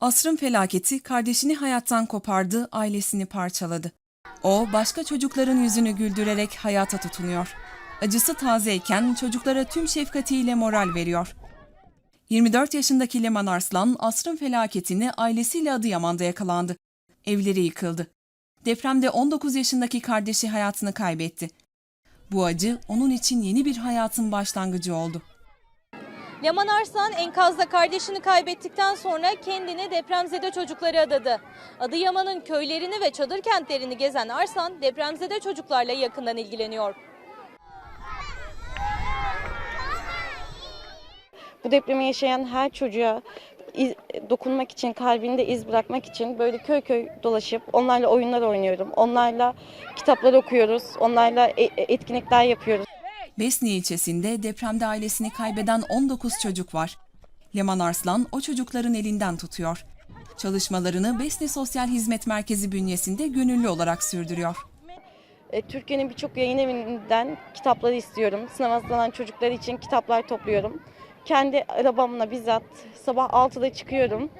Asrın felaketi kardeşini hayattan kopardı, ailesini parçaladı. O başka çocukların yüzünü güldürerek hayata tutunuyor. Acısı tazeyken çocuklara tüm şefkatiyle moral veriyor. 24 yaşındaki Leman Arslan asrın felaketini ailesiyle Adıyaman'da yakalandı. Evleri yıkıldı. Depremde 19 yaşındaki kardeşi hayatını kaybetti. Bu acı onun için yeni bir hayatın başlangıcı oldu. Leman Arslan enkazda kardeşini kaybettikten sonra kendini depremzede çocuklara adadı. Adıyaman'ın köylerini ve çadır kentlerini gezen Arslan depremzede çocuklarla yakından ilgileniyor. Bu depremi yaşayan her çocuğa iz- dokunmak için, kalbinde iz bırakmak için böyle köy köy dolaşıp onlarla oyunlar oynuyorum. Onlarla kitaplar okuyoruz, onlarla e- e- etkinlikler yapıyoruz. Besni ilçesinde depremde ailesini kaybeden 19 çocuk var. Leman Arslan o çocukların elinden tutuyor. Çalışmalarını Besni Sosyal Hizmet Merkezi bünyesinde gönüllü olarak sürdürüyor. E, Türkiye'nin birçok yayın evinden kitapları istiyorum. Sınav hazırlanan çocuklar için kitaplar topluyorum. Kendi arabamla bizzat sabah 6'da çıkıyorum.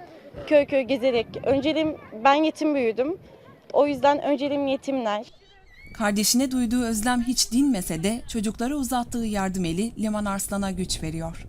Köy köy gezerek. Önceliğim ben yetim büyüdüm. O yüzden önceliğim yetimler. Kardeşine duyduğu özlem hiç dinmese de çocuklara uzattığı yardım eli Leman Arslan'a güç veriyor.